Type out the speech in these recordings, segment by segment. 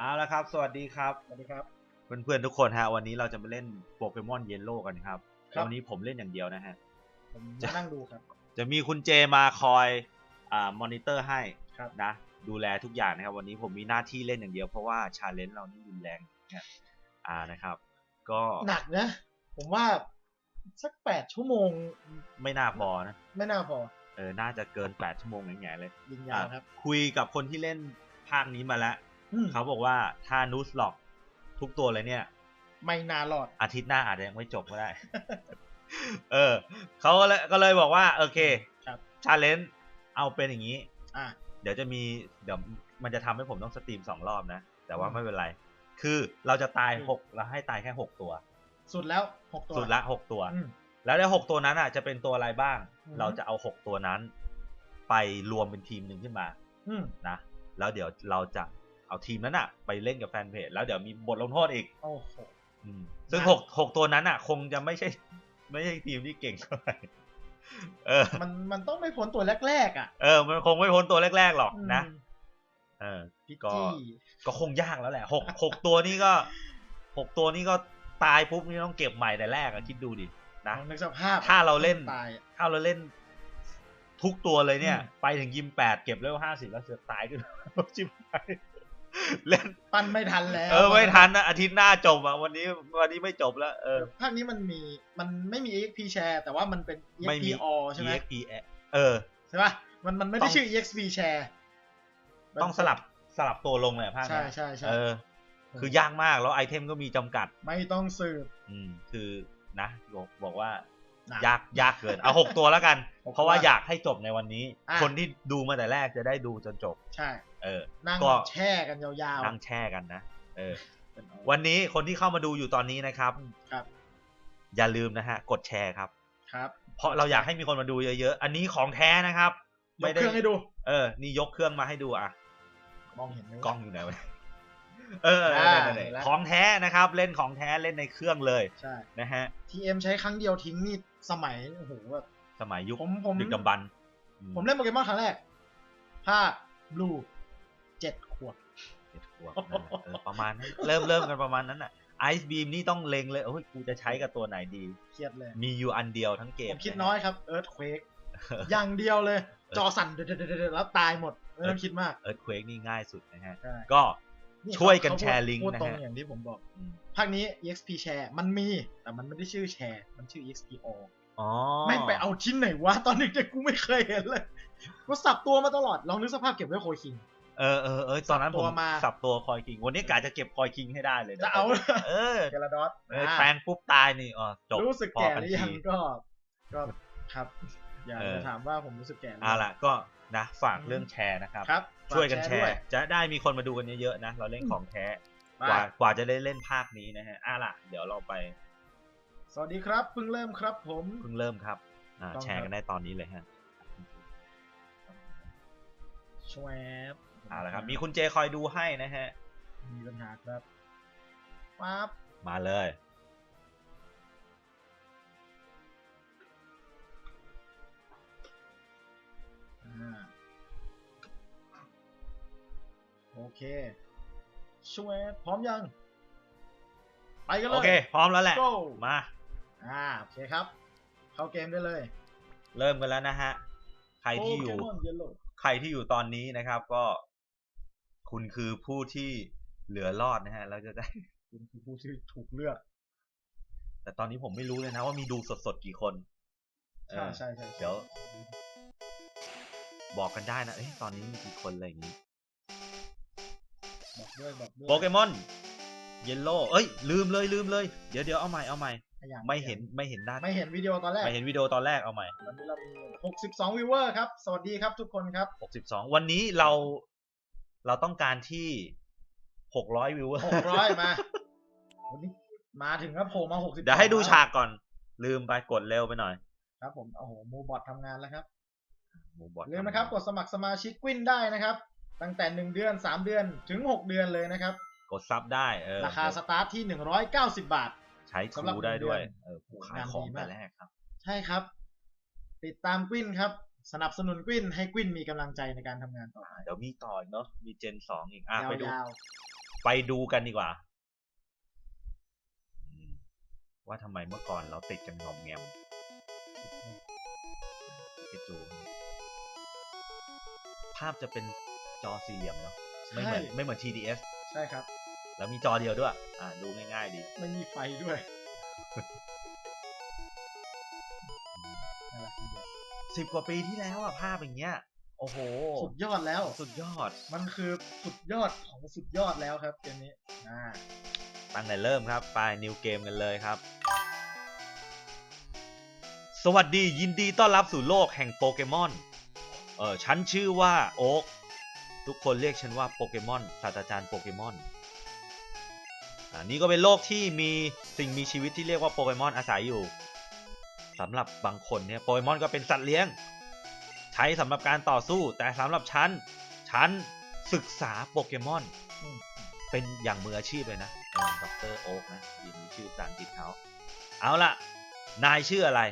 เอาละครับ สวัสดีครับสวัสดีครับ เพื่อนๆทุกคนฮะ วันนี้เราจะมาเล่นโปเกมอนเยลโล่กันครับครับ วันนี้ผมเล่นอย่างเดียวนะฮะ ผมจะ มานั่งดูครับ จะมีคุณเจมาคอยอ่ามอนิเตอร์ให้ครับ นะ ดูแลทุกอย่างนะครับ วันนี้ผมมีหน้าที่เล่นอย่างเดียวเพราะว่าชาเลนจ์เรานี่รุนแรงเนี่ยอ่านะครับ ก็หนักนะ ผมว่าสักแปดชั่วโมงไม่น่าพอนะไม่น่าพอเออน่าจะเกิน 8 ชั่วโมงแง่ๆเลย ยิงยาวครับอะคุยกับคนที่เล่นภาคนี้มาแล้วอืม เขาบอกว่าถ้านูสล็อกทุกตัวเลยเนี่ย ไม่นานหลอด อาทิตย์หน้าอาจจะยังไม่จบก็ได้ เออเขาก็เลยก็เลยบอกว่า โอเคครับชาเลนจ์เอาเป็นอย่างนี้อะเดี๋ยวจะมีเดี๋ยวมันจะทำให้ผมต้องสตรีมสองรอบนะ แต่ว่าอืมไม่เป็นไร คือเราจะตายอืมหกเราให้ตายแค่หกตัว สุดแล้วหกตัว สุดละหกตัวอืมแล้วในหกตัวนั้นอะจะเป็นตัวอะไรบ้างอืมเราจะเอาหกตัวนั้น ไปรวมเป็นทีมหนึ่งขึ้นมาอืมนะ แล้วเดี๋ยวเราจะ เอาทีมนั้นอะไปเล่นกับแฟนเพจแล้วเดี๋ยวมีบทลงโทษอีกโอ้โหอืมซึ่งนะหกหกตัวนั้นอะคงจะไม่ใช่ ไม่ใช่ทีมที่เก่งเท่าไหร่เออ มันมันต้องไม่พ้นตัวแรก ๆ อะ เออ มันคงไม่พ้นตัวแรก ๆ หรอกนะอืมเออพิกก็จี้ก็คงยากแล้วแหละหกหกตัวนี้ก็หกตัวนี้ก็ตายปุ๊บนี่ต้องเก็บใหม่แต่แรกอะคิดดูดินะลองนึกสภาพถ้าเราเล่นตายอะถ้าเราเล่น ทุกตัวเลยเนี่ยอืมไปถึงยิมแปดเก็บเลเวลห้าสิบแล้วเสือกตายขึ้นมาชิบหาย เล่นปั้นไม่ทันแล้วเออไม่ทันนะอาทิตย์หน้าจบอะวันนี้วันนี้ไม่จบแล้วเออภาคนี้มันมีมันไม่มี EXP share แต่ว่ามันเป็นไม่ EXP มี all ใช่ไหม EXP เออใช่ป่ะมันมันไม่ต้ได้องชื่อ EXP share ต้องสลับสลับตัวลงเลยอะภาคใช่เนี้ยใช่ใช่เออ คือยากมากแล้วไอเทมก็มีจำกัด ไม่ต้องสืบอืมคือนะบอกบอกว่าหนักยากยากเกินเอาหกตัวแล้วกันหกตัวเพราะว่าอยากให้จบในวันนี้อะคนที่ดูมาแต่แรกจะได้ดูจนจบ ใช่ เออนั่งก็แช่กันยาวนั่งแช่กันนะเออๆเป็นเอาวันนี้คนที่เข้ามาดูอยู่ตอนนี้นะครับครับ อย่าลืมนะฮะ กดแชร์ครับ ครับ เพราะเราอยากให้มีคนมาดูเยอะๆ อันนี้ของแท้นะครับยกเครื่องให้ดู เออ นี่ยกเครื่องมาให้ดูอะมองเห็นไหมวะกล้องอยู่ไหนวะเอออ่าเนี่ยๆๆเห็นแล้วของแท้นะครับ เล่นของแท้เล่นในเครื่องเลยใช่นะฮะ TM ใช้ครั้งเดียวทิ้งนี่สมัยโอ้โหแบบสมัยยุคผมผมดึกดำบรรพ์อืผมเล่นโปเกมอนครั้งแรกภาคบลู เจ็ดขวบเจ็ดขวบนั่นแหละเออประมาณนั้นเริ่มเริ่มกันประมาณนั้นอะไอซ์บีมนี่ต้องเล็งเลยโอ้ยกูจะใช้กับตัวไหนดี เครียดเลย มีอยู่อันเดียวทั้งเกผม มคิดน้อยครับ Earthquake อย่างเดียวเลย จอสั่นเดๆๆๆแล้วตายหมดไม่ต้องคิดมากเอิร์ธเควกนี่ง่ายสุดนะฮะ ใช่ก็ นี่ช่วยกันเขาพูดแชร์ลิงก์พูดนะตรงฮะอย่างที่ผมบอกอืมภาคนี้ EXP share มันมี แต่มันไม่ได้ชื่อแชร์ มันชื่อ EXP all อ๋อไม่งไปเอาชิ้นไหนวะ ตอนเด็กๆกูไม่เคยเห็นเลย กูสับตัวมาตลอด ลองนึกสภาพเก็บไว้โคยคิง เออเออเออตอนนั้นสับผตัวมมาสับตัวคอยคิง วันนี้กะจะเก็บคอยคิงให้ได้เลยนจะเอาเออเกลาดอสเออแปลงปุ๊บตายนี่อ๋อจบรู้สึกพอแก่กันหรือยังทีก็ ก็ครับ อย่าเออจะถามว่าผมรู้สึกแก่หรือเอายังล่ะก็นะฝากเรื่องแชร์นะครับครับช่วยกันฝาแชด้ร์ จะได้มีคนมาดูกันเยอะๆนะ เราเล่นของแท้ไปกว่ากว่าจะได้เล่นภาคนี้นะฮะอะล่ะ เดี๋ยวเราไป สวัสดีครับเพิ่งเริ่มครับ ผมเพิ่งเริ่มครับอ่าต้องแชร์กันได้ตอนนี้เลยฮะชวบ เอาละครับ มีคุณเจคอยดูให้นะฮะ มีปัญหาครับปั๊บมาเลย อ่า โอเคชวบพร้อมยัง ไปกันเลย โอเค พร้อมแล้วแหละ Go มา อ่า โอเคครับ เข้าเกมได้เลยเริ่มกันแล้วนะฮะ ใครที่อยู่ โปเกมอนเยลโล่ใครที่อยู่ตอนนี้นะครับ ก็ คุณคือผู้ที่เหลือรอดนะฮะเราจะได้ คุณคือผู้ที่ถูกเลือก แต่ตอนนี้ผมไม่รู้เลยนะว่ามีดูสดๆกี่คนใช่เออใช่ใช่เดี๋ยว บอกกันได้นะ เอ้ยตอนนี้มีกี่คนอะไรอย่างนี้ บอกด้วยบอกด้วยโปเกมอน เยลโล่เอ้ย ลืมเลยลืมเลย เดี๋ยวเดี๋ยวเอาใหม่เอาใหม่อย่างไม่เห็นไม่เห็นด้านไม่เห็นวิดีโอตอนแรก ไม่เห็นวิดีโอตอนแรกเอาใหม่ วันนี้เรามี 62วิวเวอร์ครับ สวัสดีครับทุกคนครับ 62 วันนี้เรา เราต้องการที่600วิว600มาวันนี้มาถึงครับโผล่มา60เดี๋ยวให้ดูฉากก่อน ลืมไปกดเร็วไปหน่อย ครับผมโอ้โหมูบอททำงานแล้วครับหมูบอทลืมนะครับ กดสมัครสมาชิกกวินได้นะครับ ตั้งแต่1เดือน3เดือนถึง6เดือนเลยนะครับ กดซับได้เออราคาสตาร์ทที่190บาท ใช้สำหรับคูได้ด้วยเดือนเออกูขายของงานดีแต่มากแรกครับ ใช่ครับ ติดตามกวินครับ สนับสนุนกวินให้กวินมีกำลังใจในการทำงานต่อไปเดี๋ยวมีต่ออีกเนาะมีเจนสองอีกอะไปดู ยาวไปดูกันดีกว่าอืมว่าทำไมเมื่อก่อนเราติดกันงอมแงมปิกาจูภาพจะเป็นจอสี่เหลี่ยมเนาะไม่เหมือนใช่ไม่เหมือน TDS ใช่ครับ แล้วมีจอเดียวด้วย อ่าดูง่ายๆดี ไม่มีไฟด้วย สิบกว่าปีที่แล้วอะภาพอย่างเงี้ย โอ้โห สุดยอดแล้ว สุดยอด มันคือสุดยอดของสุดยอดแล้วครับเกมนี้อ่าตั้งแต่เริ่มครับ ไปนิวเกมกันเลยครับ สวัสดียินดีต้อนรับสู่โลกแห่งโปเกมอน เออฉันชื่อว่าโอ๊กทุกคนเรียกฉันว่าโปเกมอนศาสตราจารย์โปเกมอนอ่านี่ก็เป็นโลกที่มีสิ่งมีชีวิตที่เรียกว่าโปเกมอนอาศัยอยู่ สำหรับบางคนเนี่ยโปเกมอนก็เป็นสัตว์เลี้ยง ใช้สำหรับการต่อสู้แต่สำหรับฉัน ฉันศึกษาโปเกมอน เป็นอย่างมืออาชีพเลยนะด็อกเตอร์โอ๊กนะยินดีชื่อภาษาอังกฤษเขาเอาละนายชื่ออะไร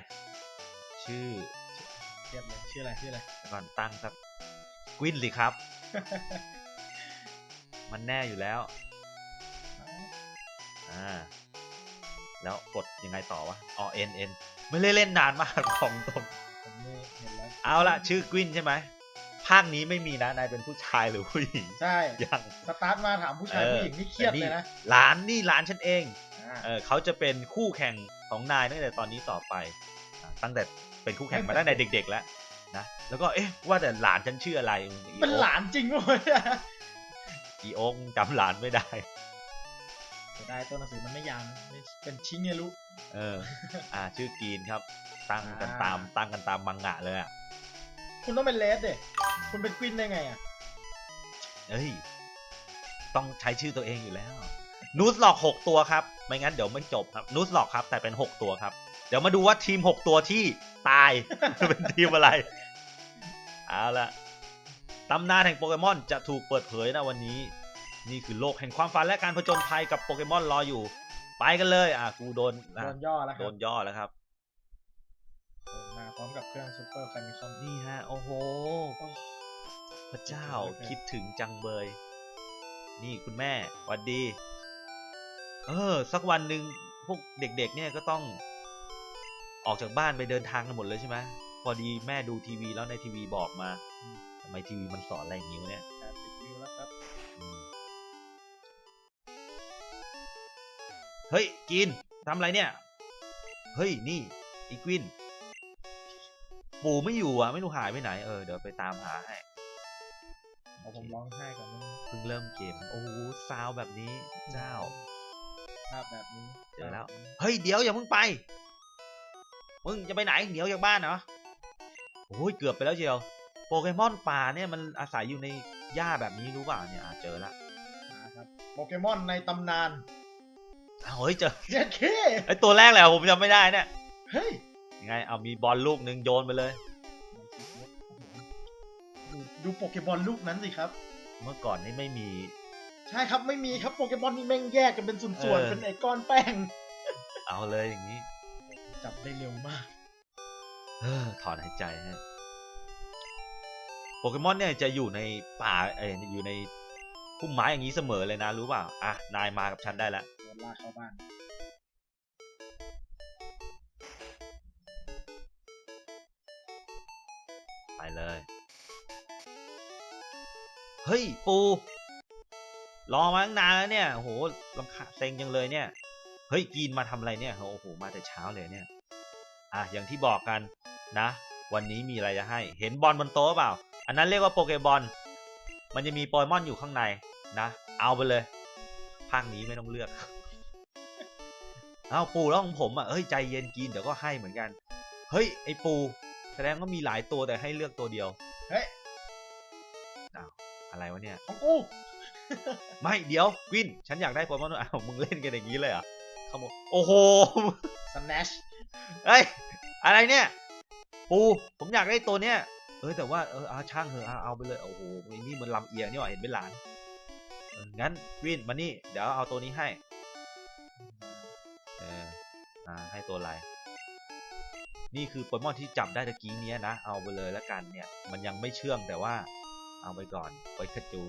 ชื่อเทียบเลยชื่ออะไรชื่ออะไรก่อนตั้งสักกวินสิครับ มันแน่อยู่แล้วอ่าแล้วกดยังไงต่อวะอ๋อ N N ไม่ได้เล่นนานมากของตรงผมนี่เห็นแล้วเอาละชื่อกวินใช่ไหมภาคนี้ไม่มีนะนายเป็นผู้ชายหรือผู้หญิงใช่ยังสตาร์ทมาถามผู้ชายเออผู้หญิงนี่เครียดเลยนะหลานนี่หลานฉันเองอ่าเออเขาจะเป็นคู่แข่งของนายตั้งแต่ตอนนี้ต่อไปอะตั้งแต่เป็นคู่แข่งมาตั้งแต่เด็ก ๆ แล้วนะแล้วก็เอ๊ะว่าแต่หลานฉันชื่ออะไรอีเป็นโอ๊คหลานจริงเว้ยอีโอ๊กจำหลานไม่ได้ เสียดายตัวหนังสือมันไม่ยาวนะไม่เป็นชิงเงรุเออ อ่า ชื่อกรีนครับ ตั้งกันอ่าตาม ตั้งกันตามมังงะเลยอะ คุณต้องเป็นเลสเด็คุณเป็นกวินได้ไงอะเอ้ย ต้องใช้ชื่อตัวเองอยู่แล้ว นูสหลอก6ตัวครับ ไม่งั้นเดี๋ยวไม่จบครับ นูสหลอกครับ แต่เป็น6ตัวครับ เดี๋ยวมาดูว่าทีม6ตัวที่ตาย เป็นทีมอะไร เอาละตำนานแห่งโปเกมอนจะถูกเปิดเผยนะวันนี้ นี่คือโลกแห่งความฝันและการผจญภัยกับโปเกมอนรออยู่ ไปกันเลย อะกูโดนโดอะนย่อแล้วคโดรับนย่อแล้วครับเดินมาพร้อมกับเครื่องซูเปอร์แฟมิคอมนี่ฮะโอ้โห พระเจ้าโอเคคิดถึงจังเบย นี่คุณแม่หวัดดี เออ สักวันหนึ่งพวกเด็กๆ เนี่ยก็ต้อง ออกจากบ้านไปเดินทางกันหมดเลยใช่ไหมพอดีแม่ดูทีวีแล้วในทีวีบอกมาทำไมทีวีมันสอนอะไรอย่างงี้วะเนี่ย เฮ้ยกินทำอะไรเนี่ย เฮ้ยนี่อีกวิน ปู่ไม่อยู่อะไม่รู้หายไปไหนเออเดี๋ยวไปตามหาให้เอาผมร้องไห้ก่อนนะเพิ่งเริ่มเกมโอ้โหซาวแบบนี้เจ้าภาพแบบนี้เจอแล้ว เฮ้ยเดี๋ยวอย่าเพิ่งไปมึงจะไปไหนเหนียวจากบ้านเหรอโอ้ยเกือบไปแล้วเชียว โปเกมอนป่าเนี่ยมันอาศัยอยู่ในหญ้าแบบนี้รู้เปล่าเนี่ยอะเจอละนะครับโปเกมอนในตำนานอ้าว เฮ้ยเจอเจ๊เคไอตัวแรกแหละผมจำไม่ได้เนี่ยเฮ้ยยังไงเอามีบอลลูกหนึ่งโยนไปเลย ดูดูโปเกมอนลูกนั้นสิครับ เมื่อก่อนนี่ไม่มี ใช่ครับไม่มีครับโปเกมอนนี่แม่งแยกกันเป็นส่วนเออๆเป็นไอ้ก้อนแป้ง เอาเลยอย่างนี้ จับได้เร็วมากเฮ้อถอนหายใจฮะโปเกมอนเนี่ยจะอยู่ในป่าเอยอยู่ในพุ่มไม้อย่างนี้เสมอเลยนะรู้เปล่าอะนายมากับฉันได้แล้วโดน ลากเข้าบ้านไปเลย เฮ้ย ปู รอมาตั้งนานแล้วเนี่ยโอ้โหลำคาญเซ็งจังเลยเนี่ย เฮ้ยกีนมาทำอะไรเนี่ยโอ้โหมาแต่เช้าเลยเนี่ย อะอย่างที่บอกกันนะ วันนี้มีอะไรจะให้ เห็นบอลบนโต๊ะเปล่า อันนั้นเรียกว่าโปเกบอล มันจะมีโปเกมอนอยู่ข้างในนะ เอาไปเลย ภาคนี้ไม่ต้องเลือก เอาปูแล้วของผมอะเฮ้ยใจเย็นกินเดี๋ยวก็ให้เหมือนกัน เฮ้ยไอปู แสดงว่ามีหลายตัวแต่ให้เลือกตัวเดียว เฮ้ยอะไรวะเนี่ย ของกู ไม่เดี๋ยวกวิน ฉันอยากได้โปเกมอนอ้าวมึงเล่นกันอย่างนี้เลยเหรอะขโมยโอ้โหสแนชเฮ้ยอะไรเนี่ย ปูผมอยากได้ตัวเนี้ยเออแต่ว่าเออเอาช่างเถอะเอาเอาไปเลยโอ้โหไอ้นี่มันลำเอียงนี่หว่าเห็นเป็นหลานเอองั้นกวินมานี่เดี๋ยวเอาตัวนี้ให้เออ อ่าให้ตัวอะไร นี่คือโปเกมอนที่จับได้ตะกี้เนี้ยนะ เอาไปเลยแล้วกันเนี่ย มันยังไม่เชื่องแต่ว่า เอาไปก่อนไปขจู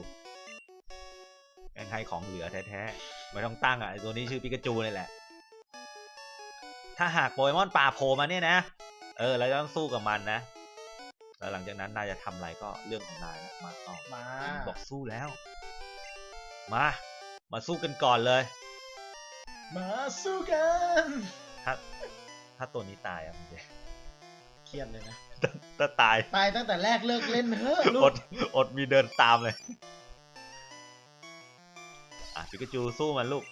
ให้ของเหลือแท้ๆ ไม่ต้องตั้งอะไอ้ตัวนี้ชื่อปิกาจูเลยแหละ ถ้าหากโปเกมอนป่าโผล่มาเนี่ยนะ เออเราจะต้องสู้กับมันนะ แล้วหลังจากนั้นนายจะทำอะไรก็เรื่องของนายนะมาต่อมา บอกสู้แล้ว มา มาสู้กันก่อนเลย มาสู้กัน ถ้าถ้าตัวนี้ตายอะมันจะเครียดเลยนะ ถ้าตาย ตายตั้งแต่แรกเลิกเล่นเฮ้อะลูอกดอดมีเดินตามเลย อะปิกาจูสู้มันลูก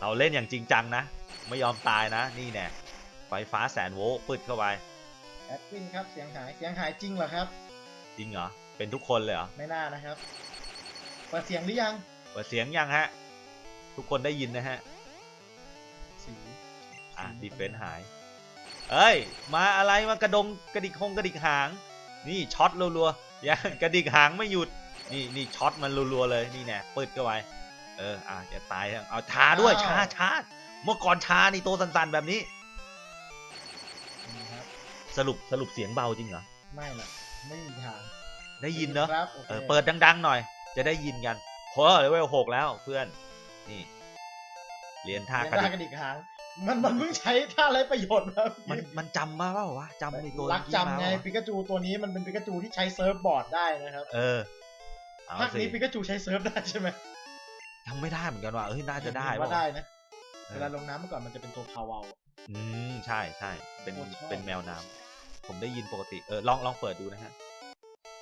เราเล่นอย่างจริงจังนะ ไม่ยอมตายนะ นี่แน่ไฟฟ้าแสนโวลต์ปึดเข้าไป แอดวินครับเสียงหายเสียงหายจริงเหรอครับ จริงเหรอ เป็นทุกคนเลยเหรอ ไม่น่านะครับเปิดเสียงหรือยังเปิดเสียงยังฮะ ทุกคนได้ยินนะฮะ สี อะดีเฟนส์หาย เอ้ย มาอะไรมากระดงกระดิกคงกระดิกหาง นี่ช็อตรัวๆอย่ากระดิกหางไม่หยุด นี่นี่ช็อตมันรัวๆเลยนี่แน่ปึดเข้าไปเอออะอย่าตายนะเอาชาด้วยชาชาเมื่อก่อนชานี่ตัวสันๆแบบนี้นี่ครับสรุปสรุปเสียงเบาจริงเหรอ ไม่หรอกไม่มีทางได้ยินเนอะ ครับโอเคเออเปิดดัง ๆ หน่อย จะได้ยินกันเพราะเลเวลหกแล้วเพื่อน นี่ เรียนท่าเรียนกระท่าดิก กระดิกหาง มันมันเพิ่งใช้ท่าไรประโยชน์มามันมันจำมาเปล่าวะจำในตัวรักนี้จำมาไงเปล่าวะปิกาจูตัวนี้มันเป็นปิกาจูที่ใช้เซิร์ฟบอร์ดได้นะครับ เออเอาภาคสินี้ปิกาจูใช้เซิร์ฟได้ใช่ไหมจำไม่ได้เหมือนกันว่าเอ้ยน่าจะได้เห็นปะว่าได้นะเอเวอลาลงน้ำเมื่อก่อนมันจะเป็นตัวพาวเวลอืมใช่ใช่เป็นโคตรชอบเป็นแมวน้ำผมได้ยินปกติเออลองลองเปิดดูนะฮะ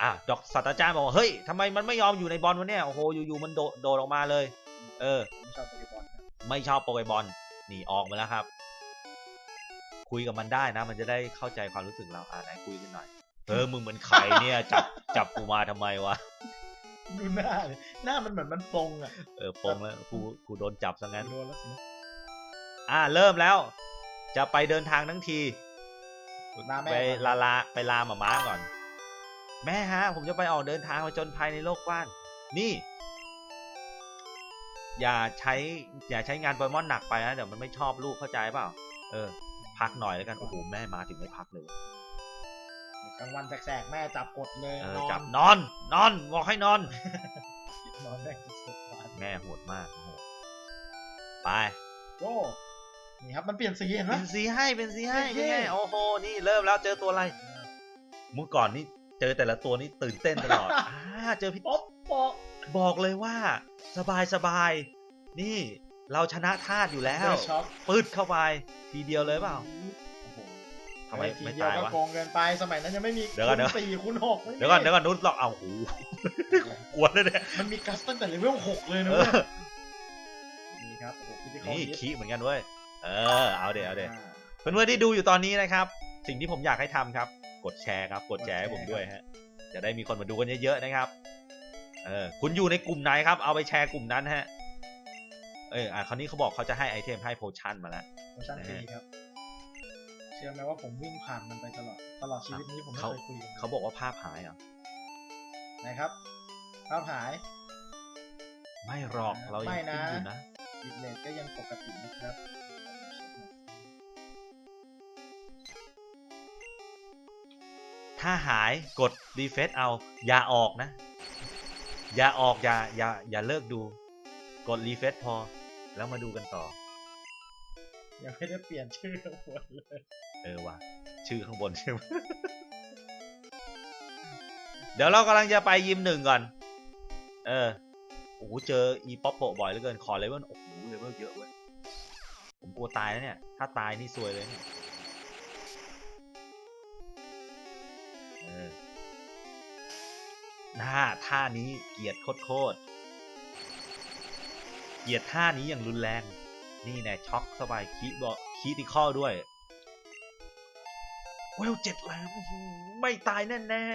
อะดอกศาสตราจารย์บอกว่าเฮ้ยทำไมมันไม่ยอมอยู่ในบอลวะเนี่ยโอ้โหอยู่ๆมันโดดโดดออกมาเลย เออผมชอบโปเกมอนครับไม่ชอบโปเกบอล หนีออกมาแล้วครับ คุยกับมันได้นะ มันจะได้เข้าใจความรู้สึกเราอ่าไหนคุยกันหน่อยเออมึงเป็นใครเนี่ยจับจับกูมาทำไมวะดูหน้าเลยหน้ามันเหมือนมันปรงอะเออปงแล้วกูกูโดนจับซะงั้นโดนแล้วสินะอ่าเริ่มแล้ว จะไปเดินทางทั้งทีลาแม่ไปก่อนลาลาไปลาหมาม้าก่อน แม่ฮะ ผมจะไปออกเดินทางมาจนภายในโลกกว้าง นี่ อย่าใช้อย่าใช้งานโปเกมอนหนักไปนะเดี๋ยวมันไม่ชอบลูกเข้าใจเปล่า เออ พักหน่อยแล้วกันโอ้โหแม่มาถึงไม่พักเลยกลางวันแสกๆแม่จับกดเลยเออนอนจับนอน นอนบอกให้นอน นอนได้สุดวันแม่โหดมากโอ้โหไปโก้นี่ครับมันเปลี่ยนสีเห็นไหมเป็นสีให้เป็นสีให้โอเคเป็นไงโอ้โหนี่เริ่มแล้วเจอตัวอะไรเมื่อก่อนนี่เจอแต่ละตัวนี่ตื่นเต้นตลอดอ่าเจอพี่ป๊อปปอก บอกเลยว่าสบายสบายนี่เราชนะธาตุอยู่แล้วเดอะช็อปปืดเข้าไปทีเดียวเลยเปล่าโอ้โหทำไมทีไม่เดียวตายก็วะโกงเกินไปสมัยนั้นยังไม่มีเดี๋ยวก่อนเดี๋ยวคูณสี่คูณหกไม่มีเดี๋ยวก่อนเดี๋ยวก่อนนุ้นหรอกเอาหูกวนเลยเนี่ยมันมีกัสตั้งแต่เลเวลหกเลยนะเอเว้ยอนี่ครับโอ้โหพิธีกรนี่ฮิตขี้เหมือนกันเว้ยเออเอาเดี๋ยวเอาเดี๋ยวอ่าเพื่อนๆที่ดูอยู่ตอนนี้นะครับ สิ่งที่ผมอยากให้ทำครับ กดแชร์ครับ กดแชร์ให้ผมด้วยฮะจะได้มีคนมาดูกันเยอะๆนะครับ เออคุณอยู่ในกลุ่มไหนครับเอาไปแชร์กลุ่มนั้นฮะ เอออะคราวนี้เขาบอกเขาจะให้ไอเทมให้โพชั่นมาแล้วโปรชั่นฟรีครับ เชื่อไหมว่าผมวิ่งผ่านมันไปตลอด ตลอดชีวิตนี้ผมไม่เขาเคยคุยกับมันเขาบอกว่าภาพหายเหรอะนะครับภาพหาย ไม่หรอกเรายังไม่นะ ขึ้นอยู่นะ บิตเรทก็ยังปกตินะครับถ้าหายกดรีเฟซเอาอย่าออกนะ อย่าออกอย่าอย่าอย่าเลิกดู กดรีเฟซพอ แล้วมาดูกันต่อ ยังไม่ได้เปลี่ยนชื่อทั้งหมดเลยเออว่ะชื่อข้างบนใช่ไหมเดี๋ยวเรากำลังจะไปยิมหนึ่งก่อน เออโอ้โหเจออีป๊อปโปะบ่อยเหลือเกินขอเลเวลโอ้โหเลเวลเยอะเว้ยผมกลัวตายแล้วเนี่ย ถ้าตายนี่ซวยเลยเนี่ย น้าท่านี้เกลียดโคตรๆเกลียดท่านี้อย่างรุนแรง นี่แน่ช็อกเข้าไปคีบอกคีติคอลด้วยเวลเจ็ดแล้วอื้อหือไม่ตายแน่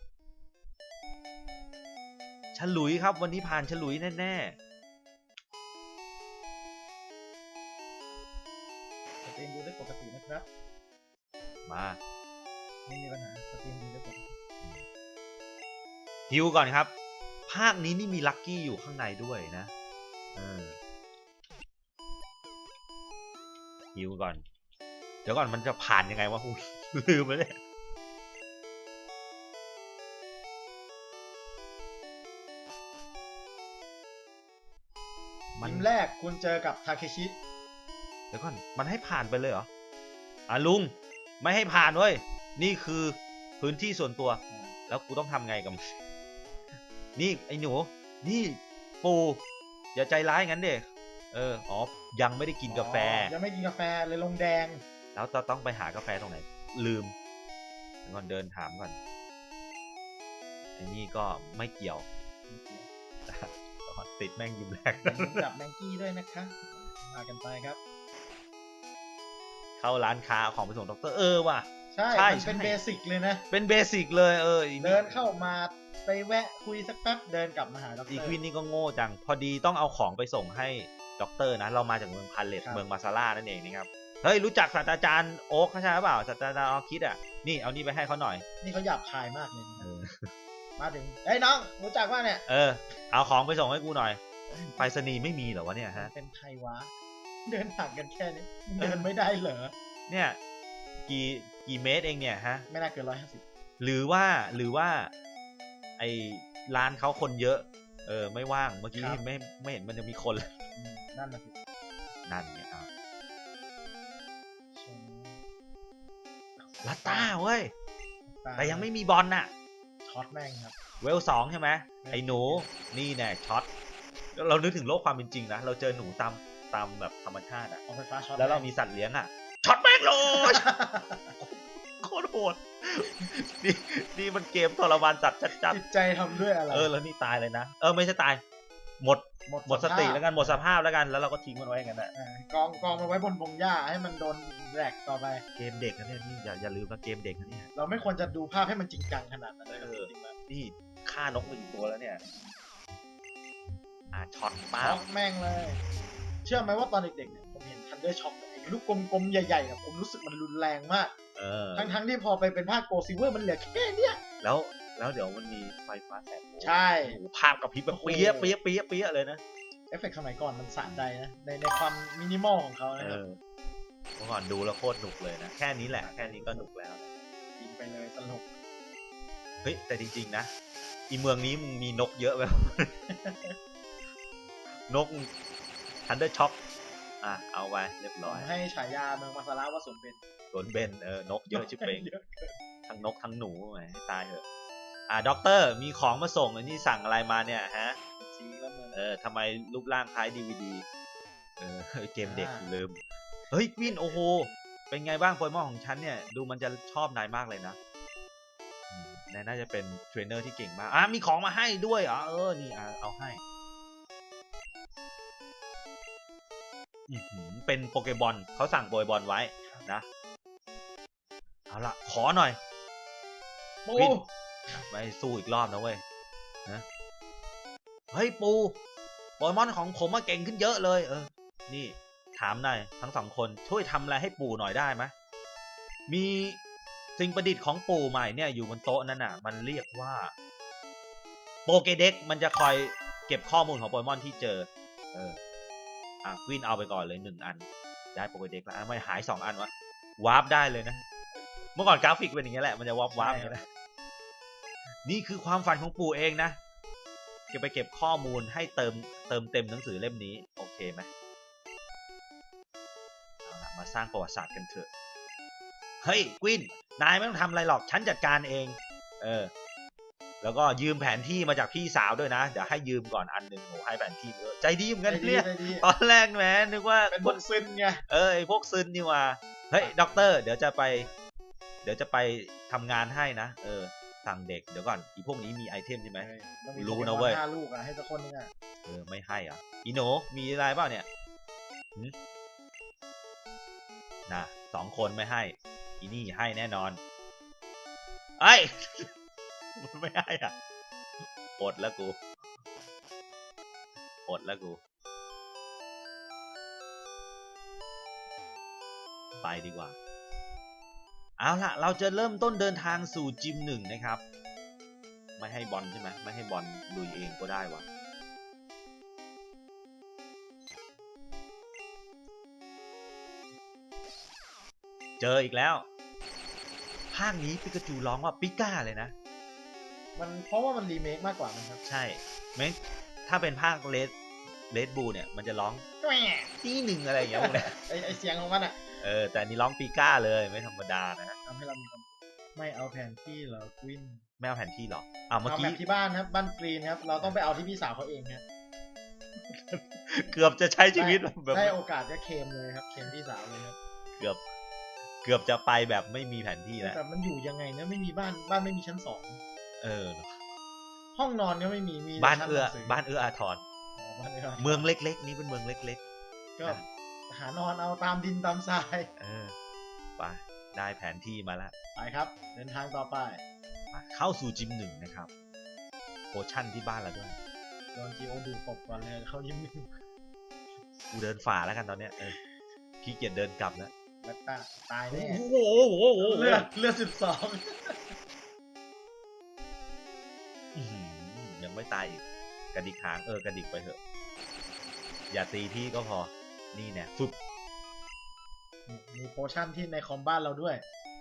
ๆฉลุยครับวันนี้ผ่านฉลุยแน่สตรีมดูได้ปกตินะครับๆมา ไม่มีปัญหาสตรีมดูได้ปกติ ฮิวก่อนครับ ภาคนี้นี่มีลัคกี้อยู่ข้างในด้วยนะเออฮิวก่อน เดี๋ยวก่อนมันจะผ่านยังไงวะอุ๊ยลืมไปเลยมันทีมแรกคุณเจอกับทาเคชิ เดี๋ยวก่อน มันให้ผ่านไปเลยเหรอ อะลุง ไม่ให้ผ่านเว้ย นี่คือพื้นที่ส่วนตัว แล้วกูต้องทำไงกับมั นนี่ไอ้หนู นี่ปูอย่าใจร้ายงั้นเด็กเออ อ๋อ ยังไม่ได้กินกาแฟอ๋อยังไม่กินกาแฟเลยลงแดง แล้วจะต้องไปหากาแฟตรงไหน ลืมเดี๋ยวก่อนเดินถามก่อนไอ้นี่ก็ไม่เกี่ยวติดแม่งยิ้มแรกจับแมงกี้ด้วยนะคะพากันไปครับ เข้าร้านค้าเอาของไปส่งด็อกเตอร์เออว่ะใช่ใช่มันเป็นใช่ เบสิกเลยนะ เป็นเบสิกเลยเอออีเดินเข้ามาไปแวะคุยสักแป๊บเดินกลับมาหาดรอีควินนี่ก็โง่จัง พอดีต้องเอาของไปส่งให้ด็อกเตอร์นะ เรามาจากเมืองพันเลตครับ เมืองมาซาร่านั่นเองนะครับ เฮ้ย รู้จักศาสตราจารย์โอ๊คเขาใช่หรือเปล่าศาสตราจารย์ออคิดอะ นี่เอานี่ไปให้เขาหน่อย นี่เขาหยาบคายมากเลยนะเออ มาถึงเฮ้ยน้องรู้จักว่าเนี่ย เออ เอาของไปส่งให้กูหน่อย ไปรษณีย์ไม่มีเหรอวะเนี่ยฮะ เป็นใครวะ เดินห่างกันแค่นี้เดินไม่ได้เหรอ เนี่ย กี่ กี่เมตรเองเนี่ยฮะ ไม่น่าเกินร้อยห้าสิบหรือว่าหรือว่า ไอร้านเขาคนเยอะ เออ ไม่ว่างเมื่อกี้ไม่ไม่เห็นมันจะมีคนเลยนั่นนะสินั่นไงอ้าวลัตต้าเว้ย แต่ยังไม่มีบอลน่ะ ช็อตแม่งครับ เวลสองใช่ไหมไอ้หนู นี่แน่ช็อต เรานึกถึงโลกความเป็นจริงนะ เราเจอหนูตามตามแบบธรรมชาติอะเอาไฟฟ้าช็อตแล้วเรามีสัตว์เลี้ยงอะช็อตแม่งเลย โคตรโหดนี่นี่มันเกมทรมานสัตว์จัดจิตใจทำด้วยอะไรๆเออแล้วนี่ตายเลยนะ เออไม่ใช่ตาย หมดหมดสติแล้วกันหมดสภาพแล้วกันแล้วเราก็ทิ้งมันไว้อย่างนั้นแหละเออกองกองมาไว้บนพงหญ้าให้มันโดนแหลกต่อไป เกมเด็กนะเนี่ยนี่อย่าอย่าลืมนะเกมเด็กนะเนี่ย เราไม่ควรจะดูภาพให้มันจริงจังขนาดนั้นเลยเออ จริงๆแล้วนี่ฆ่านกไปอีกตัวแล้วเนี่ย อ่าช็อตป้าช็บอกแม่งเลย เชื่อไหมว่าตอนเด็กๆเนี่ยผมเห็นทันเดอร์ช็อกไอ้ ลูกกลมๆใหญ่ๆเนี่ยผมรู้สึกมันรุนแรงมาก เออ ทั้งๆที่พอไปเป็นภาคโกซิเวอร์มันเหลือแค่เนี้ย แล้วแล้วเดี๋ยวมันมีไฟฟ้าแสงโอ้ใช่โหภาพกับพริบแบบเปี้ยะเปี้ยะเปี้ยะเปี้ยะเลยนะ เอฟเฟกต์สมัยก่อนมันสะใจนะ ในในความมินิมอลของเขาเอนะครับอเมื่อก่อนดูแล้วโคตรหนุกเลยนะ แค่นี้แหละ แค่นี้ก็หนุกแล้ว ยิงไปเลยสนุก เฮ้ย แต่จริง ๆ นะ อีเมืองนี้มึงมีนกเยอะแบบ นกทันเดอร์ช็อป อะเอาไปเรียบร้อย ให้ฉายาเมืองมาซาระว่าสมเป็นสวนเบนเออนกเยอะชิบเป่งเยอะทั้งนกทั้งหนูแหมให้ตายเถอะ อะด็อกเตอร์มีของมาส่งอันนี้สั่งอะไรมาเนี่ยฮะสีแล้วเมืองเออทำไมรูปร่างคล้ายดีวดีเออเกมเด็กอ่าลืมเฮ้ยวินโอ้โหเป็นไงบ้างโปเกมอนของฉันเนี่ย ดูมันจะชอบนายมากเลยนะอืมนายน่าจะเป็นเทรนเนอร์ที่เก่งมากอะมีของมาให้ด้วยเหรอเออนี่อะเอาให้ เป็นโปเกบอลเขาสั่งโปเกบอลไว้นะ เอาละขอหน่อยโอ้วินไม่สู้อีกรอบนะเว้ยนะเฮ้ยปูโปเกมอนของผมมาเก่งขึ้นเยอะเลย เออ นี่ ถามหน่อยทั้งสองคนช่วยทำอะไรให้ปู่หน่อยได้ไหมมีสิ่งประดิษฐ์ของปู่ใหม่เนี่ยอยู่บนโต๊ะนั่นน่ะ มันเรียกว่าโปเกเด็กมันจะคอยเก็บข้อมูลของโปเกมอนที่เจอ เออ อะวินเอาไปก่อนเลยหนึ่งอัน ได้โปเกเด็กแล้วอะไม่หายสองอันวะวาร์ปได้เลยนะ เมื่อก่อนกราฟิกเป็นอย่างเงี้ยแหละมันจะวาร์ปวาร์ปอย่างเงี้ยแหละนี่คือความฝันของปู่เองนะจะไปเก็บข้อมูลให้เติมเติมเต็มหนังสือเล่มนี้ โอเคไหมเอาละมาสร้างประวัติศาสตร์กันเถอะเฮ้ยกวินนายไม่ต้องทำอะไรหรอกฉันจัดการเอง เออ แล้วก็ยืมแผนที่มาจากพี่สาวด้วยนะ เดี๋ยวให้ยืมก่อนอันหนึ่งโหให้แผนที่มาด้วย ใจดีเหมือนกันใจดีเนี่ยใจดีตอนแรกแหมนึกว่าเป็นพวกซึนไงเออไอพวกซึนนี่ว่าเฮ้ยด็อกเตอร์เดี๋ยวจะไป เดี๋ยวจะไปทำงานให้นะเออสั่งเด็กเดี๋ยวก่อนอีพวกนี้มีไอเทมใช่ไหมต้องมีรู้นะเว้ยห้าลูกอะให้สักคนนึงอะเออไม่ให้อะอีโหนมีอะไรเปล่าเนี่ยหึน่ะสองคนไม่ให้ อีนี่ให้แน่นอนไอ้ยไม่ให้อะอดแล้วกู อดแล้วกู ไปดีกว่า เอาล่ะเราจะเริ่มต้นเดินทางสู่จิมหนึ่งนะครับ ไม่ให้บอลใช่ไหมไม่ให้บอลลุยเองก็ได้วะเจออีกแล้วภาคนี้ปิกาจูร้องว่าปิก้าเลยนะ มันเพราะว่ามันรีเมคมากกว่ามั้งครับ ใช่ไม่ถ้าเป็นภาคเลส เลดบูเนี่ยมันจะร้องแหม่ที่หนึ่งอะไรอย่างเงี้ยพวกเนี้ยไอไอเสียงของมันอะเออแต่อันนี้ร้องปีก้าเลยไม่ธรรมดานะฮะทำให้เรามีความสุขไม่เอาแผนที่เหรอควินไม่เอาแผนที่หรออ่าเมื่อเอาแบกี้บที่บ้านครับบ้านกรีนครับเราต้องไปเอาที่พี่สาวเขาเองครับเกือบจะใช้ชีวิตแบบได้โอกาสก็เคลมเลยครับเคลมพี่สาวเลยครับเกือบ เกือบจะไปแบบไม่มีแผนที่แล้วแต่มันอยู่ยังไงเนี่ยไม่มีบ้านบ้านไม่มีชั้นสองเออ ห้องนอนก็ไม่มีมีแต่บ้านชั้เอื้อหงสืบ้านเอื้ออาทรอ๋อบ้าน เอื้อเมืองเล็ก ๆ นี่เป็นเมืองเล็กก็หานอนเอาตามดินตามทรายๆเออไปได้แผนที่มาแล้วไปครับ เดินทางต่อไปมาเข้าสู่จิมหนึ่งนะครับโพชั่นที่บ้านเราด้วยโดนจีโอดูตบก่อนเลยเขายิ้มไม่ถูกกูเดินฝ่าแล้วกันตอนเนี้ยเออขี้เกียจเดินกลับแล้วแล้วตาตายโอ้แน่โหโอ้โหเลือดเลือดสิบสอง กกระดิกหางเออกระดิกไปเถอะ อย่าตีพี่ก็พอ นี่เนี่ยฟึบมีโพชั่นที่ในคอมบ้านเราด้วย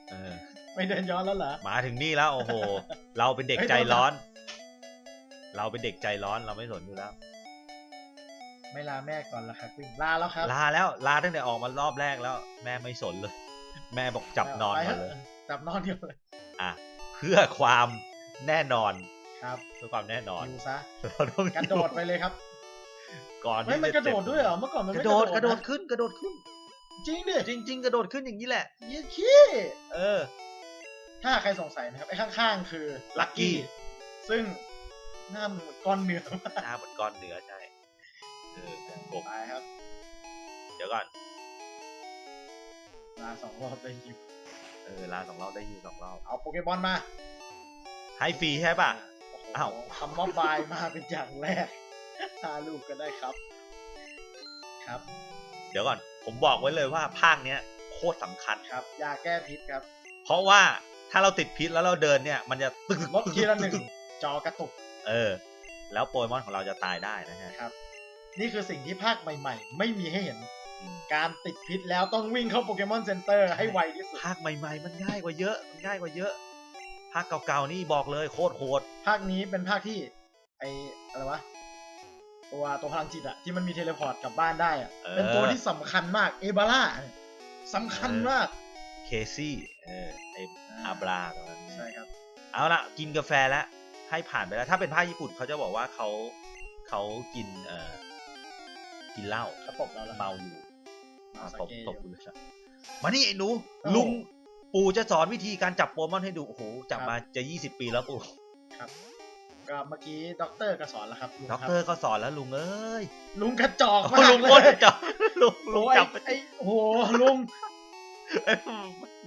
เออ ไม่เดินย้อนแล้วเหรอ มาถึงนี่แล้วโอ้โห เราเป็นเด็กเฮ้ยใจโดนร้อน เราเป็นเด็กใจร้อนเราไม่สนอยู่แล้ว ไม่ลาแม่ก่อนละครับลาแล้วครับ ลาแล้วลาตั้งแต่ออกมารอบแรกแล้ว แม่ไม่สนเลย แม่บอกจับนอนไปก่ถอนเลย จับนอนเดียวเลย อะ เพื่อความแน่นอน ครับเพื่อความแน่นอนอยู่ซะเราต้องกระโดดไปเลยครับ ก่อนไม่ที่มันจกระโดดเจ็บด้วยเหรอเมื่อก่อนมันกไม่ระโดดกระโดดนขึ้นกระโดดขึ้น จริงดิจริง ๆ กระโดดขึ้นอย่างนี้แหละยี่ขี้เออ ถ้าใครสงสัยนะครับไอ้ข้างๆคือลัก Lucky กี้ซึ่งหน้ามันเหมือนก้อนเนื้อมากหน้าเหมือนก้อนเนื้อใช่เออผมไปครับ เดี๋ยวก่อนลาสองรอบได้ยิบเออลาสองรอบได้ยินสองรอบเอาโปเกมอนมา ให้ฟรีใช่ป่ะโโห อ้าวคำว่าบายมาเป็นอย่างแรกหาลูกก็ได้ครับ ครับ เดี๋ยวก่อน ผมบอกไว้เลยว่าภาคเนี้ยโคตรสำคัญ ครับ ยาแก้พิษครับ เพราะว่าถ้าเราติดพิษแล้วเราเดินเนี่ย มันจะตึกลดทีละหนึ่งจอกระตุก เออ แล้วโปเกมอนของเราจะตายได้นะฮะ ครับ นี่คือสิ่งที่ภาคใหม่ ๆ ไม่มีให้เห็นอืมการติดพิษแล้วต้องวิ่งเข้าโปเกมอนเซ็นเตอร์ให้ไวที่สุด ภาคใหม่ ๆ มันง่ายกว่าเยอะ มันง่ายกว่าเยอะ ภาคเก่าๆนี่บอกเลยโคตรโหด ภาคนี้เป็นภาคที่ ไออะไรวะ ตัวตัวพลังจิตอะที่มันมีเทเลพอร์ตกลับบ้านได้อะเออ เป็นตัวที่สำคัญมากเอบาร่าสำคัญมากเคซี่เออไออาบราตอนนั้นใช่ครับ เอาละกินกาแฟแล้วให้ผ่านไปแล้ว ถ้าเป็นภาคญี่ปุ่นเขาจะบอกว่าเขาเขากินเอ่อกินเหล้าเขาตบเราแล้วเมาอยู่เมาอ่าสาตบเกตบอยู่กูเลยครับมานี่ไอ้หนูโอ้โหลุง ปู่จะสอนวิธีการจับโปเกมอนให้ดู โอ้โห จับครับมาจะยี่สิบปีแล้วปู่ก็เมื่อกี้ด็อกเตอร์ก็สอนแล้วครับลุงด็อกครับเตอร์ก็สอนแล้วลุงเอ้ยลุงกระจอกโอ้มากลุงเลโคตรยจับลุงลุงโอ้ยจับไปไอ้โอ้โหลุงเอ้ย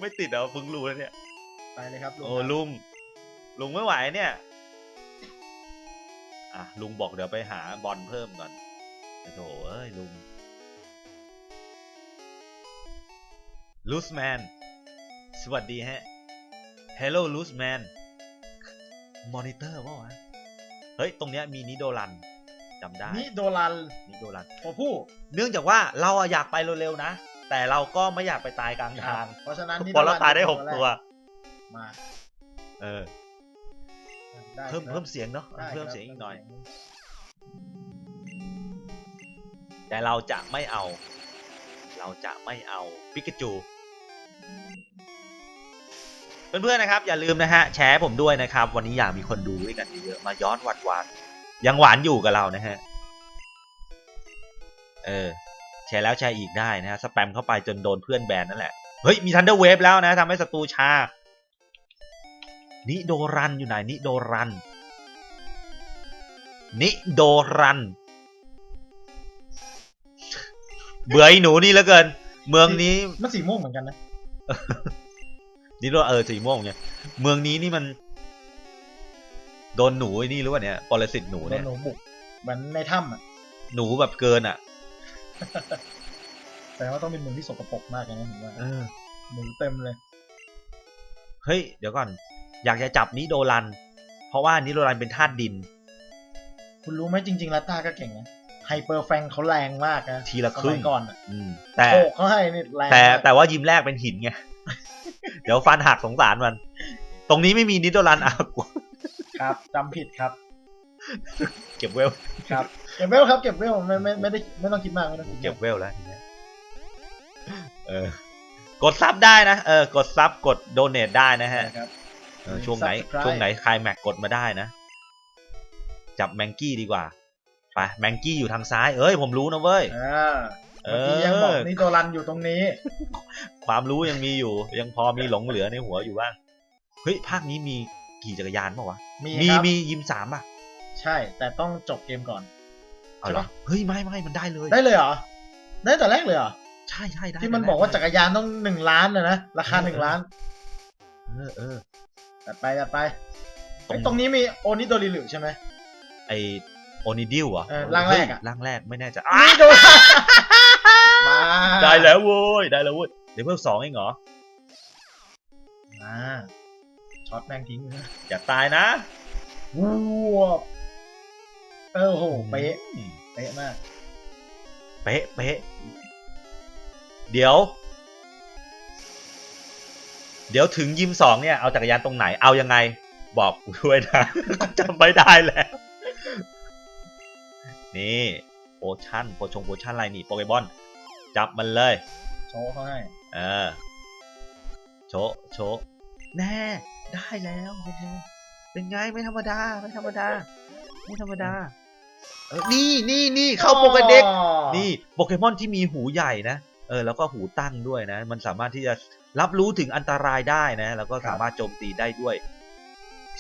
ไม่ติดเหรอเพิ่งรู้แล้วเนี่ยไปเลยครับลุงโอ้ครับลุงลุงไม่ไหวเนี่ยอะลุงบอกเดี๋ยวไปหาบอลเพิ่มก่อนโอ้โถเอ้ยลุงลูสแมน สวัสดีฮะ Hello ลูสแมนมอนิเตอร์ว่าวะเฮ้ย ตรงเนี้ยมีนิโดรันจำได้นี่โดรันนิโดรัน ตัวผู้ เนื่องจากว่าเราอะอยากไปเร็วๆนะ แต่เราก็ไม่อยากไปตายกลางทาง เพราะฉะนั้นนี่เพราะเราตายได้หกแรตัว มา เออได้เพิ่มครับเพิ่มเสียงเนาะได้เพิ่มครับเสียงอีกหน่อยเพิ่มเสียงแต่เราจะไม่เอา เราจะไม่เอาปิกาจู เพื่อนๆนะครับอย่าลืมนะฮะแชร์ผมด้วยนะครับ วันนี้อยากมีคนดูด้วยกันเยอะๆมาย้อนหวานหวานยังหวานอยู่กับเรานะฮะเออแชร์แล้วแชร์อีกได้นะฮะสแปมเข้าไปจนโดนเพื่อนแบนนั่นแหละเฮ้ยมีทันเดอร์เวฟแล้วนะทำให้ศัตรูชานิโดรันอยู่ไหนนิโดรันนิโดรันเบื่อไอ้หนูนี่เหลือเกิน เมืองนี้มันสีม่วงเหมือนกันนะ นี่ด้วยเออสีม่วงเนี่ยเมืองนี้นี่มัน โดนหนูไอ้นี่หรือเปล่าเนี่ยปรสิตหนูโดเนี่นย หนูบุกเหมือนในถ้ำอะหนูแบบเกินอะแต่ว่าต้องเป็นเมืองที่สกปรกมากเลยนะผมว่าเออหนูเต็มเลย เฮ้ย เดี๋ยวก่อน อยากจะจับนิโดรัน เพราะว่านิโดรันเป็นธาตุดิน คุณรู้ไหมจริง ๆลาต้าก็เก่งนะไฮเปอร์แฟงเขาแรงมากนะทีละครึ่ง สมัยก่อนอะอืมแต่ โขกเขาให้นี่แรงแต่มากแต่ว่ายิมแรกเป็นหินไง เดี๋ยวฟันหักสงสารมัน ตรงนี้ไม่มีนิโดรันอะกูครับจำผิดครับ เก็บเวล ครับเก็บเวลครับเก็บเวลไม่ไม่ไม่ได้ไม่ต้องคิดมากไม่ต้องคิดเก็บมากเวลแล้วทีเนี้ยเออกดซับได้นะเออกดซับกดโดเนทได้นะฮะนะครับเออช่วงไหน Subscribe ช่วงไหนใครแม็กกดมาได้นะ จับแมงกี้ดีกว่า ไปแมงกี้อยู่ทางซ้าย เอ้ย ผมรู้นะเว้ย อ่าเอ เมื่อกี้ยังบอกอนี่ตัวรันอยู่ตรงนี้ ความรู้ยังมีอยู่ ยังพอมีหลงเหลือในหัวอยู่บ้างเฮ้ยภาคนี้มีขี่จักรยานเปล่าวะมีมีครับมียิมสามป่ะ ใช่ แต่ต้องจบเกมก่อนเอาเหรอใช่ปะเฮ้ยไม่ไม่มันได้เลย ได้เลยเหรอ ได้แต่แรกเลยเหรอใช่ใช่ได้ที่มันได้บอกว่าได้จักรยานต้องหนึ่งล้านนะนะราคาเออหนึ่งล้าน เออเออตัดไปตัดไปตรงไอ้ตรงนี้มีโอนิโดริลุใช่ไหมไอโอนิดิวเหรอเออร่างแรกอะเฮ้ยร่างแรกไม่แน่ใจนี่โดนมา ได้แล้วเว้ย ได้แล้วเว้ยเลเวลสองเองเหรอมาช็อตแม่งทิ้งเลยนะอย่าตายนะวูบเออโหเป๊ะอืมเป๊ะมาก เป๊ะเป๊ะเดี๋ยว เดี๋ยวถึงยิมสองเนี่ย เอาจักรยานตรงไหนเอายังไง บอกกูด้วยนะจำไม่ได้แล้ว นี่โพชั่นโพชงโพชั่นอะไรนี่โปเกมอน จับมันเลย โชว์เขาให้เออโชะโชะแน่ ได้แล้วเป็นไงเป็นไงไม่ธรรมดาไม่ธรรมดาไม่ธรรมดาเออนี่นี่นี่เข้าโปเกเด็กอ๋อนี่โปเกมอนที่มีหูใหญ่นะเออแล้วก็หูตั้งด้วยนะ มันสามารถที่จะรับรู้ถึงอันตรายได้นะ แล้วก็สามารถโจมตีได้ด้วย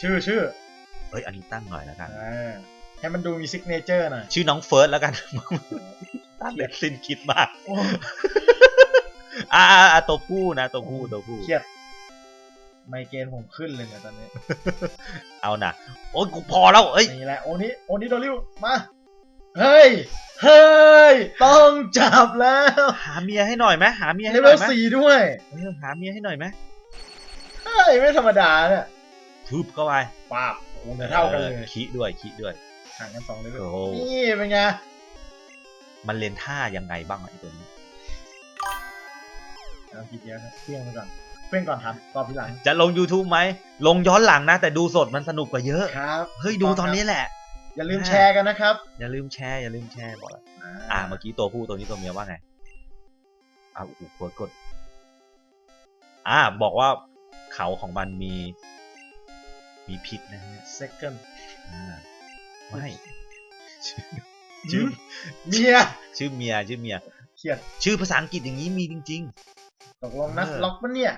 ชื่อชื่อเฮ้ยอันนี้ตั้งหน่อยแล้วกันอ่า ให้มันดูมีซิกเนเจอร์หน่อยชื่อน้องเฟิร์สแล้วกันตั้งเด็ดสิ้นคิดมากโอ้อ่าอ่าอ่าตัวผู้นะตัวผู้ตัวผู้เครียดไมเกรนผมขึ้นเลยเนี่ยตอนนี้ เอานะโอ้ยกูพอแล้วเอ้ยนี่แหละโอนี้โอนี้โดริวมาเฮ้ยเฮ้ยต้องจับแล้ว หาเมียให้หน่อยไหมหาเมียเลให้หเวน่อยลไหมสี่ด้วยเออหาเมียให้หน่อยไหมเฮ้ยไม่ธรรมดาเนี่ยทุบเข้าไปปาบโอ้โหเท่ากันเลยออคิด้วยคิด้วย ห่างกันสองเลเวลโอ้โหนี่เป็นไงมันเล่นท่ายังไงบ้างอะไอ้ตัวนี้ เอาทีเดียวนะเพี้ยงไปก่อนเพี้ยงก่อนทำตอบทีหลังจะลง YouTube ไหม ลงย้อนหลังนะ แต่ดูสดมันสนุกกว่าเยอะ ครับ เฮ้ย ดูตอนนี้แหละ อย่าลืมแชร์กันนะครับอย่าลืมแชร์ อย่าลืมแชร์บอกแล้วอ่า เมื่อกี้ตัวผู้ตัวนี้ตัวเมียว่าไงอ่าโอ้โหกดกด อ่า บอกว่าเขาของมันมี มีพิษนะฮะเซ็กันอ่า ไม่หืชื่อมเมียชื่อเมียชื่อเมียเครียดชื่อภาษาอังกฤษอย่างนี้มีจริง ตกลงนัดเออล็อกปะเนี่ย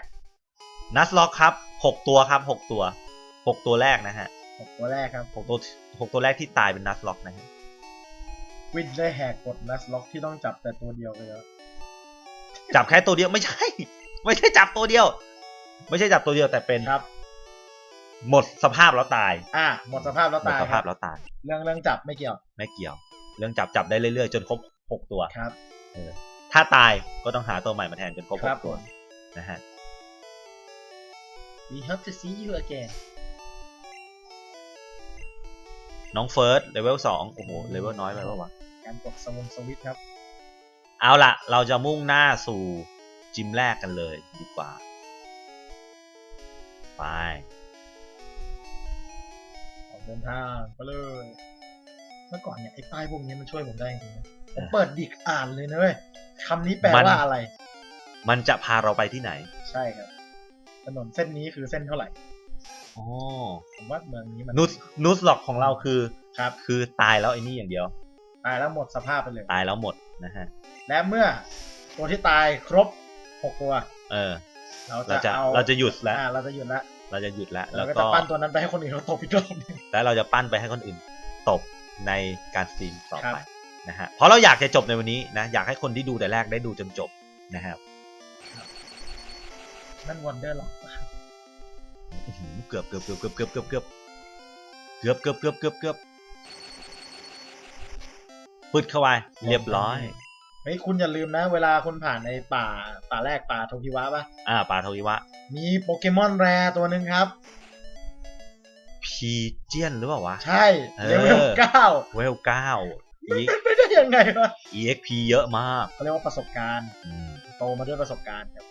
ๆ นัสล็อกครับหกตัวครับหกตัวหกตัวแรกนะฮะหกตัวแรกครับหกตัวหกตัวแรกที่ตายเป็นนัสล็อกนะฮะวินได้แหกกฎนัดล็อกที่ต้องจับแต่ตัวเดียวไปแล้วจับแค่ตัวเดียวไม่ใช่ ไม่ใช่จับตัวเดียว ไม่ใช่จับตัวเดียวแต่เป็นครับ หมดสภาพแล้วตาย อะหมดสภาพแล้วหมดตายสคภารัพบแล้วตาย เรื่องเรื่องจับไม่เกี่ยวไม่เกี่ยว เรื่องจับจับได้เรื่อยๆ จนครบหกตัว ครับ ถ้าตายก็ต้องหาตัวใหม่มาแทนจนครบคหรับกตัว ผม นะฮะ We have to see you again น้องเฟิร์สเลเวลสองโอ้โห เลเวลน้อยไปปะวะ การกดสวงสวิตช์ครับ เอาล่ะเราจะมุ่งหน้าสู่จิมแรกกันเลยดีกว่า ไปออก เดินทางไปเลย เมื่อก่อนเนี่ยไอ้ป้ายพวกนี้มันช่วยผมได้จริงๆนะผมเปิดดิกอ่านเลยนะเว้ยคำนี้แปลมันว่าอะไร มันจะพาเราไปที่ไหน ใช่ครับ ถนนเส้นนี้คือเส้นเท่าไหร่อ๋อผมว่าเมืองนี้มันนุสนุสหลอกของเราคือครับ คือตายแล้วไอ้นี่อย่างเดียว ตายแล้วหมดสภาพไปเลย ตายแล้วหมดนะฮะ และเมื่อตัวที่ตายครบหกตัว เออ เราเราจะจะเอาเราจะหยุดแล้วอ่าเราจะหยุดแล้ว เราจะหยุดแล้วเราแล้วก็ก็จะปั้นตัวนั้นไปให้คนอื่นเขาตบอีกรอบหนึงแล้วเราจะปั้นไปให้คนอื่นตบในการสตรีมต่อครับไปนะฮะเพราะเราอยากจะจบในวันนี้นะอยากให้คนที่ดูแต่แรกได้ดูจนจบนะครับนั่นวันเดอร์หรอกนะครับอื้อหือเกือบเกือบเกือบเกือบเกือบเกือบเกือบเกือบเกือบเกือบเกือบเกือบปึ๊ดเข้าไปเรียบร้อย เฮ้ยคุณอย่าลืมนะ เวลาคุณผ่านในป่าป่าแรกป่าโทคิวะปะอ่าปลาทวิวะ มีโปเกมอนแรร์ตัวหนึ่งครับ พีเจียนหรือเปล่าวะ ใช่เออเลเวลเก้าเวลเก้าเป็นไปได้ยังไงวะ EXP เยอะมากเขาเรียกว่าประสบการณ์อืมโตมาด้วยประสบการณ์ครับ